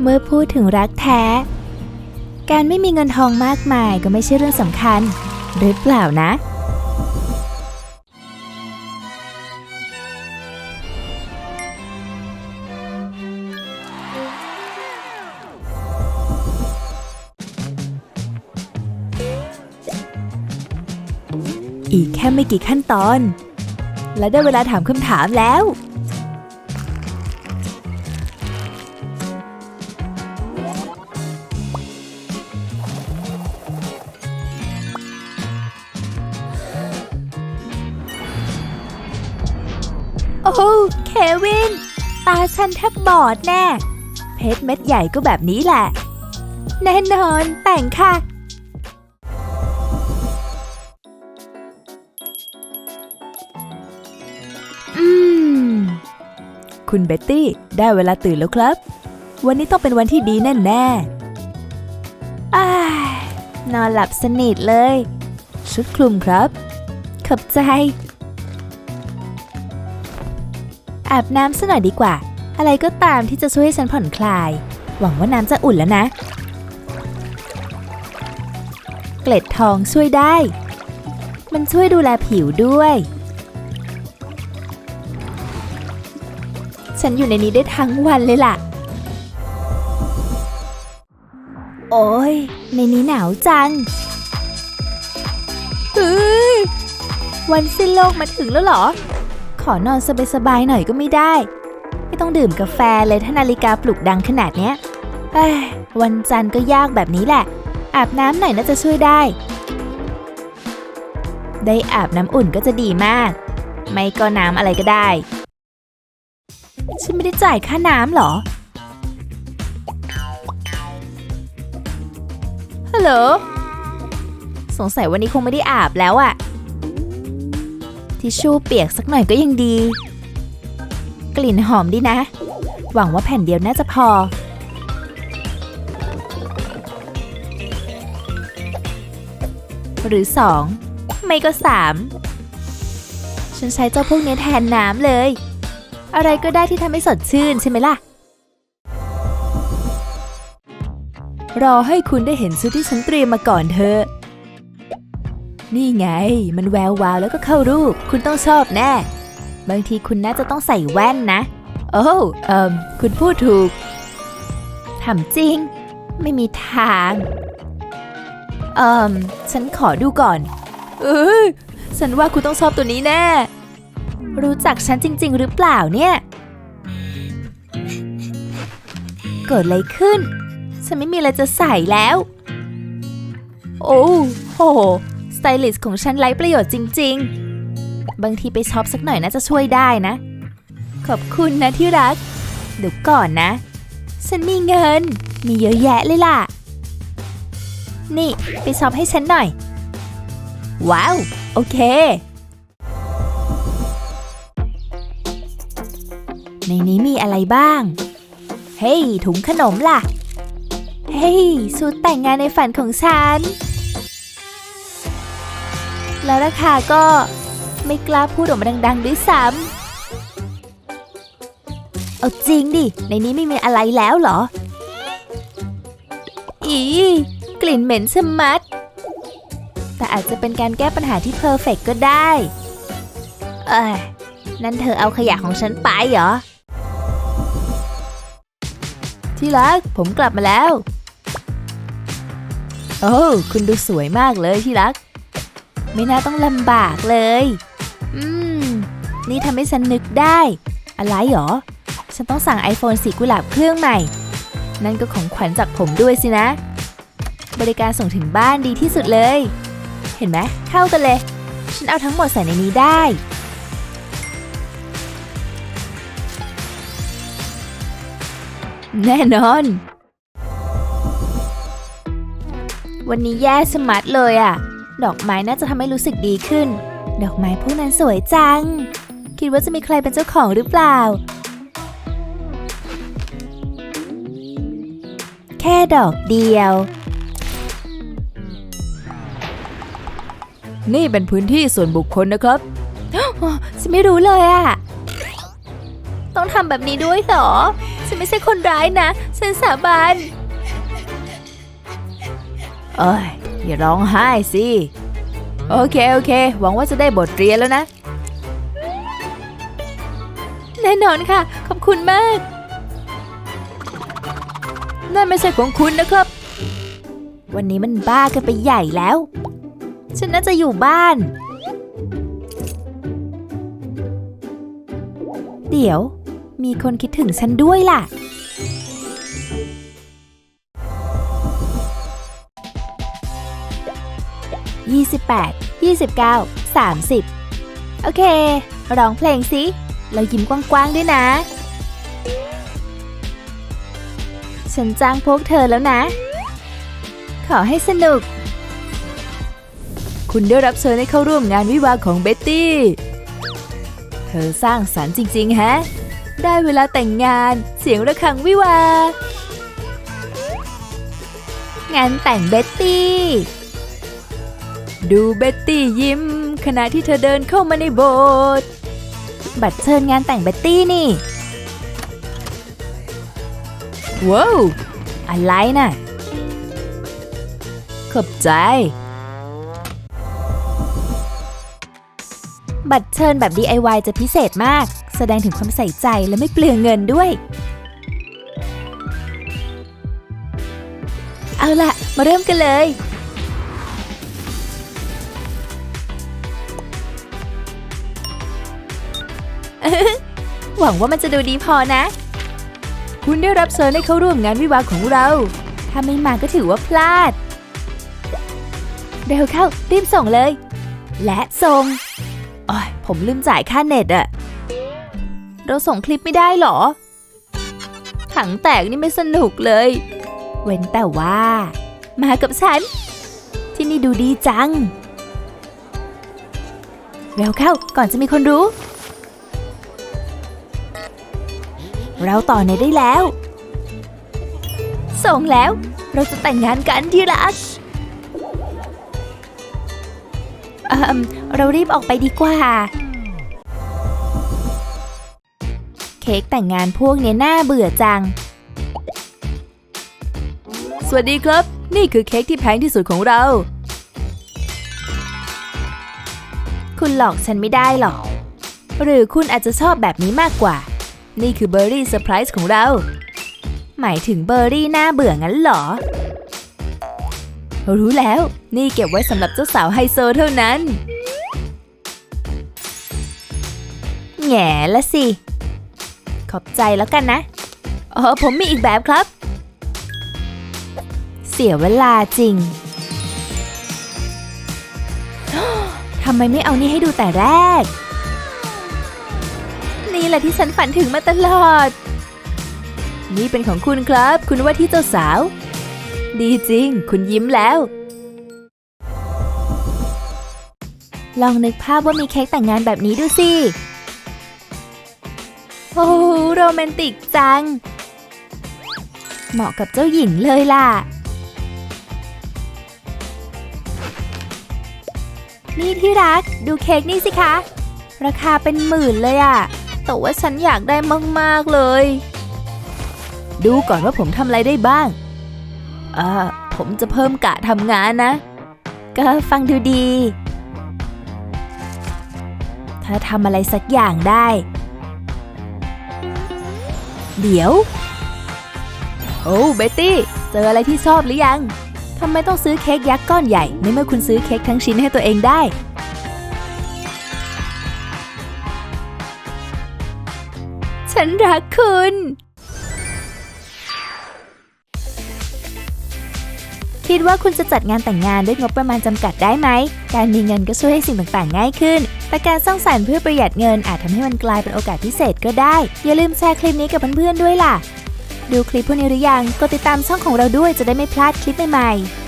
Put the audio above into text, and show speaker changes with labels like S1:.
S1: เมื่อพูดถึงรักแท้ การไม่มีเงินทองมากมายก็ไม่ใช่เรื่องสำคัญ หรือเปล่านะ อีกแค่ไม่กี่ขั้นตอน และได้เวลาถามคำถามแล้ว โอ้เควิน ตาฉันแทบบอดแน่ เพชรเม็ดใหญ่ก็แบบนี้แหละ แน่นอนแต่งค่ะ อืม คุณเบ็ตตี้ได้เวลาตื่นแล้วครับ วันนี้ต้องเป็นวันที่ดีแน่แน่นอนหลับสนิทเลย ชุดคลุมครับ ขอบใจ อาบน้ำซะหน่อยดีกว่า อะไรก็ตามที่จะช่วยให้ฉันผ่อนคลาย หวังว่าน้ำจะอุ่นแล้วนะ เกล็ดทองช่วยได้ มันช่วยดูแลผิวด้วย ฉันอยู่ในนี้ได้ทั้งวันเลยล่ะ โอ้ย ในนี้หนาวจังเฮ้ยวันสิ้นโลกมาถึงแล้วเหรอ อนอนสบายๆหน่อยก็ไม่ได้ ไม่ต้องดื่มกาแฟเลยถ้านาฬิกาปลุกดังขนาดเนี้ยเอ้ยวันจันทร์ก็ยากแบบนี้แหละ อาบน้ำหน่อยน่าจะช่วยได้ ได้อาบน้ำอุ่นก็จะดีมาก ไม่ก็น้ำอะไรก็ได้ ฉันไม่ได้จ่ายค่าน้ำหรอ ฮัลโหล สงสัยวันนี้คงไม่ได้อาบแล้วอะ ทิชชู่เปียกสักหน่อยก็ยังดี กลิ่นหอมดีนะ หวังว่าแผ่นเดียวน่าจะพอ หรือสองไม่ก็สามฉันใช้เจ้าพวกนี้แทนน้ำเลย อะไรก็ได้ที่ทำให้สดชื่นใช่ไหมล่ะ รอให้คุณได้เห็นชุดที่ฉันเตรียมมาก่อนเธอ นี่ไง มันแวววาวแล้วก็เข้ารูป คุณต้องชอบแน่ บางทีคุณน่าจะต้องใส่แว่นนะ โอ้เอิมคุณพูดถูกถามจริง ไม่มีทาง เอิมฉันขอดูก่อน เอ้ยฉันว่าคุณต้องชอบตัวนี้แน่ รู้จักฉันจริง ๆ หรือเปล่าเนี่ย เกิดอะไรขึ้น ฉันไม่มีอะไรจะใส่แล้ว โอ้โห ตลิสต์ของฉันไร้ประโยชน์จริง ๆ บางทีไปช็อปสักหน่อยน่าจะช่วยได้นะ ขอบคุณนะที่รัก เดี๋ยวก่อนนะ ฉันมีเงิน มีเยอะแยะเลยล่ะ นี่ไปช็อปให้ฉันหน่อย ว้าว โอเค ในนี้มีอะไรบ้าง เฮ้ยถุงขนมล่ะ เฮ้ยชุดแต่งงานในฝันของฉัน แล้วราคาก็ไม่กล้าพูดออกมาดัง ๆ ด้วยซ้ำเอาจริงดิ ในนี้ไม่มีอะไรแล้วเหรอ อีกลิ่นเหม็นชะมัด แต่อาจจะเป็นการแก้ปัญหาที่เพอร์เฟกก็ได้ เอ้ยนั่นเธอเอาขยะของฉันไปเหรอ ที่รัก ผมกลับมาแล้ว โอ้ คุณดูสวยมากเลยที่รัก ไม่น่าต้องลำบากเลย อืม นี่ทำให้ฉันนึกได้ อะไรหรอ ฉันต้องสั่ง iPhone สีกุหลาบเครื่องใหม่ นั่นก็ของขวัญจากผมด้วยสินะ บริการส่งถึงบ้านดีที่สุดเลย เห็นไหมเข้ากันเลย ฉันเอาทั้งหมดใส่ในนี้ได้ แน่นอน วันนี้แย่สมัดเลยอะ ดอกไม้น่าจะทำให้รู้สึกดีขึ้น ดอกไม้พวกนั้นสวยจัง คิดว่าจะมีใครเป็นเจ้าของหรือเปล่า แค่ดอกเดียว นี่เป็นพื้นที่ส่วนบุคคลนะครับฉันไม่รู้เลยอะต้องทำแบบนี้ด้วยเหรอ ฉันไม่ใช่คนร้ายนะ ฉันสาบานเอ้ย อย่าร้องไห้สิ โอเคโอเค หวังว่าจะได้บทเรียนแล้วนะ แน่นอนค่ะ ขอบคุณมาก นั่นไม่ใช่ของคุณนะครับ วันนี้มันบ้ากันไปใหญ่แล้ว ฉันน่าจะอยู่บ้าน เดี๋ยว มีคนคิดถึงฉันด้วยล่ะ 28 29 30 โอเค ร้องเพลงสิเรายิ้มกว้างๆด้วยนะ ฉันจ้างพวกเธอแล้วนะ ขอให้สนุก คุณได้รับเชิญให้เข้าร่วมงานวิวาของเบ็ตตี้ เธอสร้างสรรค์จริง ๆ ฮะ ได้เวลาแต่งงานเสียงระฆังวิวางานแต่งเบ็ตตี้ ดูเบ็ตตี้ยิ้ม ขณะที่เธอเดินเข้ามาในโบสถ์บัตรเชิญงานแต่งเบ็ตตี้นี่ ว้าว อะไรน่ะ ขอบใจ บัตรเชิญแบบ DIY จะพิเศษมาก แสดงถึงความใส่ใจและไม่เปลืองเงินด้วย เอาล่ะ มาเริ่มกันเลย หวังว่ามันจะดูดีพอนะ คุณได้รับเชิญให้เข้าร่วมงานวิวาของเรา ถ้าไม่มาก็ถือว่าพลาด เร็วเข้า รีบส่งเลย และส่งโอ้ยผมลืมจ่ายค่าเน็ตอะเราส่งคลิปไม่ได้เหรอ ถังแตกนี่ไม่สนุกเลย เว้นแต่ว่า มากับฉัน ที่นี่ดูดีจัง เร็วเข้าก่อนจะมีคนรู้ เราต่อเน็ตได้แล้ว ส่งแล้ว เราจะแต่งงานกันที่รักเอ่มเรารีบออกไปดีกว่า เค้กแต่งงานพวกเนี้ยน่าเบื่อจัง สวัสดีครับ นี่คือเค้กที่แพงที่สุดของเรา คุณหลอกฉันไม่ได้หรอก หรือคุณอาจจะชอบแบบนี้มากกว่า นี่คือเบอร์รี่เซอร์ไพรส์ของเรา หมายถึงเบอร์รี่หน่าเบื่องั้นหรอ รู้แล้ว นี่เก็บไว้สำหรับเจ้าสาวไฮโซเท่านั้น แง่ละสิ ขอบใจแล้วกันนะ อ๋อ ผมมีอีกแบบครับ เสียเวลาจริงทำไมไม่เอานี่ให้ดูแต่แรก นี่แหละที่ฉันฝันถึงมาตลอด นี่เป็นของคุณครับ คุณว่าที่เจ้าสาว ดีจริง คุณยิ้มแล้ว ลองนึกภาพว่ามีเค้กแต่งงานแบบนี้ดูสิ โอ้โหโรแมนติกจัง เหมาะกับเจ้าหญิงเลยล่ะ นี่ที่รัก ดูเค้กนี่สิคะราคาเป็นหมื่นเลยอะ แต่ว่าฉันอยากได้มากๆเลย ดูก่อนว่าผมทำอะไรได้บ้างเออผมจะเพิ่มกะทำงานนะ ก็ฟังดูดี ถ้าทำอะไรสักอย่างได้ เดี๋ยว โอ้เบตตี้ เจออะไรที่ชอบหรือยังทำไมต้องซื้อเค้กยักษ์ก้อนใหญ่ในเมื่อคุณซื้อเค้กทั้งชิ้นให้ตัวเองได้ ฉันรักคุณ คิดว่าคุณจะจัดงานแต่งงานด้วยงบประมาณจำกัดได้ไหม การมีเงินก็ช่วยให้สิ่งต่างๆ ง่ายขึ้น แต่การสร้างสรรค์เพื่อประหยัดเงินอาจทำให้มันกลายเป็นโอกาสพิเศษก็ได้ อย่าลืมแชร์คลิปนี้กับเพื่อนๆด้วยล่ะ ดูคลิปพวกนี้หรือยัง กดติดตามช่องของเราด้วยจะได้ไม่พลาดคลิปใหม่ๆ